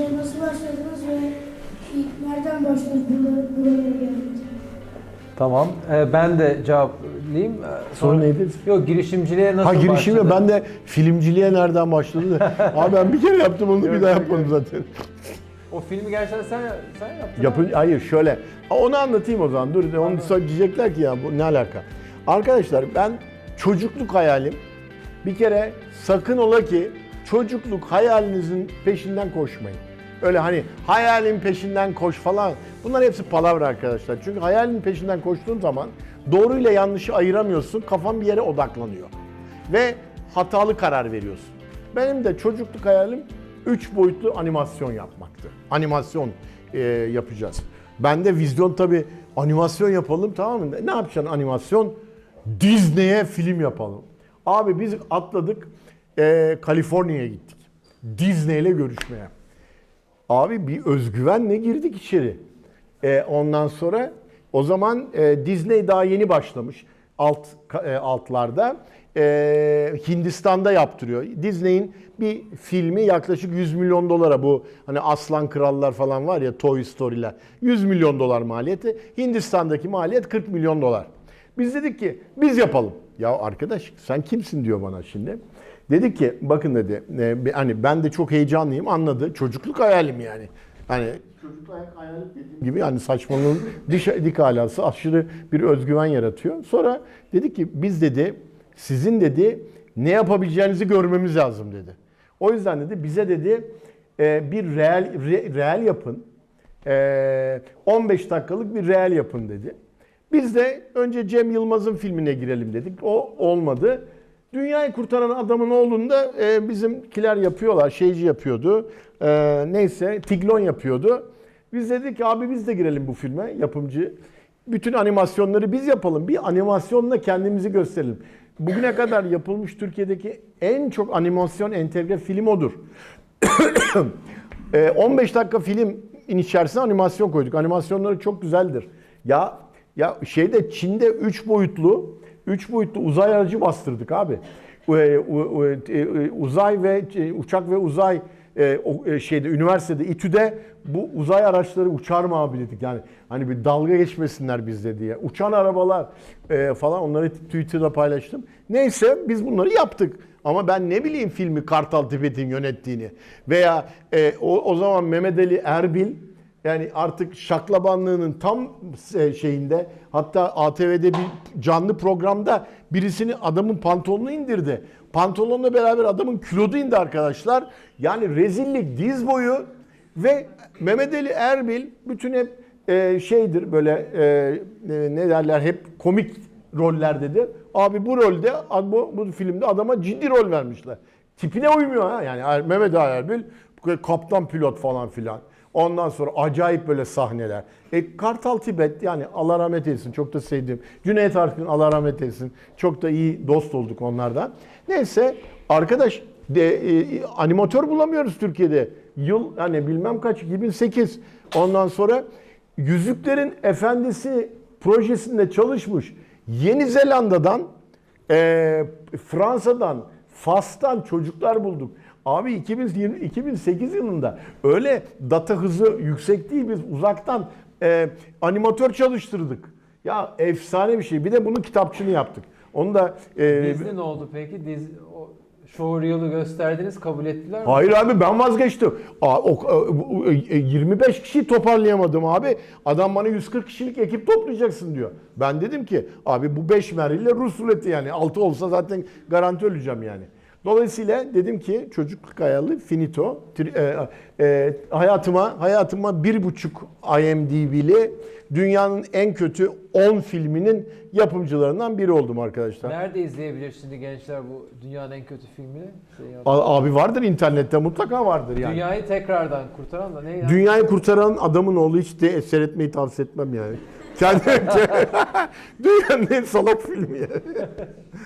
girişimciliğe nasıl başladınız ve ilk nereden başladınız buralara, geldiniz? Tamam. Ee, ben de cevaplayayım. Ee, Soru neydi? Yok girişimciliğe nasıl Ha girişimle başladın? ben de filmciliğe nereden başladı? Abi ben bir kere yaptım onu bir Yok, daha yapmadım zaten. O filmi gerçekten sen, sen yaptın. Yapın, abi. hayır şöyle. Ha, Onu anlatayım o zaman. Dur onu sonra diyecekler ki ya bu ne alaka? Arkadaşlar ben çocukluk hayalim bir kere sakın ola ki çocukluk hayalinizin peşinden koşmayın. Öyle hani hayalin peşinden koş falan. Bunlar hepsi palavra arkadaşlar. Çünkü hayalin peşinden koştuğun zaman doğruyla yanlışı ayıramıyorsun. Kafan bir yere odaklanıyor. Ve hatalı karar veriyorsun. Benim de çocukluk hayalim 3 boyutlu animasyon yapmaktı. Animasyon e, yapacağız. Ben de vizyon tabii animasyon yapalım tamam mı? Ne yapacaksın animasyon? Disney'e film yapalım. Abi biz atladık e, Kaliforniya'ya gittik. Disney ile görüşmeye. Abi bir özgüvenle girdik içeri. E, ondan sonra o zaman e, Disney daha yeni başlamış alt e, altlarda. E, Hindistan'da yaptırıyor. Disney'in bir filmi yaklaşık 100 milyon dolara bu hani Aslan Krallar falan var ya Toy Story'ler. 100 milyon dolar maliyeti. Hindistan'daki maliyet 40 milyon dolar. Biz dedik ki biz yapalım. Ya arkadaş sen kimsin diyor bana şimdi. Dedik ki bakın dedi e, hani ben de çok heyecanlıyım anladı. Çocukluk hayalim yani. Hani çocukluk hayalim dediğim gibi yani saçmalığın diş, dik alası aşırı bir özgüven yaratıyor. Sonra dedik ki biz dedi sizin dedi ne yapabileceğinizi görmemiz lazım dedi. O yüzden dedi bize dedi e, bir reel re- reel yapın. E, 15 dakikalık bir reel yapın dedi. Biz de önce Cem Yılmaz'ın filmine girelim dedik. O olmadı. Dünyayı kurtaran adamın oğlunu da e, bizimkiler yapıyorlar. Şeyci yapıyordu. E, neyse Tiglon yapıyordu. Biz dedik ki abi biz de girelim bu filme yapımcı. Bütün animasyonları biz yapalım. Bir animasyonla kendimizi gösterelim. Bugüne kadar yapılmış Türkiye'deki en çok animasyon entegre film odur. E, 15 dakika film içerisine animasyon koyduk. Animasyonları çok güzeldir. Ya ya şeyde Çin'de 3 boyutlu 3 boyutlu uzay aracı bastırdık abi. E, u- e, uzay ve e, uçak ve uzay e, şeyde üniversitede İTÜ'de bu uzay araçları uçar mı abi dedik. Yani hani bir dalga geçmesinler bizde diye. Uçan arabalar falan onları Twitter'da paylaştım. Neyse biz bunları yaptık. Ama ben ne bileyim filmi Kartal Tibet'in yönettiğini veya e, o, o zaman Mehmet Ali Erbil yani artık şaklabanlığının tam e, şeyinde hatta ATV'de bir canlı programda birisini adamın pantolonunu indirdi. Pantolonla beraber adamın kilodu indi arkadaşlar. Yani rezillik diz boyu ve Mehmet Ali Erbil bütün hep e, şeydir böyle e, e, ne derler hep komik rollerdedir. Abi bu rolde bu, bu filmde adama ciddi rol vermişler. Tipine uymuyor ha yani Mehmet Ali Erbil kaptan pilot falan filan. Ondan sonra acayip böyle sahneler. E, Kartal Tibet yani Allah rahmet eylesin çok da sevdiğim. Cüneyt Arkın Allah rahmet eylesin. Çok da iyi dost olduk onlardan. Neyse arkadaş de, e, animatör bulamıyoruz Türkiye'de. Yıl hani bilmem kaç 2008. Ondan sonra Yüzüklerin Efendisi projesinde çalışmış Yeni Zelanda'dan e, Fransa'dan, Fas'tan çocuklar bulduk. Abi 2020, 2008 yılında öyle data hızı yüksek değil biz uzaktan e, animatör çalıştırdık. Ya efsane bir şey. Bir de bunun kitapçını yaptık. Onu da e, Disney ne oldu peki? Diz, o showreel'ı gösterdiniz kabul ettiler mi? Hayır abi ben vazgeçtim. Aa, o, o- e, 25 kişiyi toparlayamadım abi. Adam bana 140 kişilik ekip toplayacaksın diyor. Ben dedim ki abi bu 5 meriyle Rus ruleti yani. 6 olsa zaten garanti öleceğim yani. Dolayısıyla dedim ki çocukluk hayalı finito. E, e, hayatıma hayatıma bir buçuk IMDb'li dünyanın en kötü 10 filminin yapımcılarından biri oldum arkadaşlar. Nerede izleyebilir şimdi gençler bu dünyanın en kötü filmini? Şey A- Abi vardır internette mutlaka vardır yani. Dünyayı tekrardan kurtaran da ne ya? Dünyayı kurtaran adamın oğlu hiç de seyretmeyi tavsiye etmem yani. Kendi dünyanın en salak filmi yani.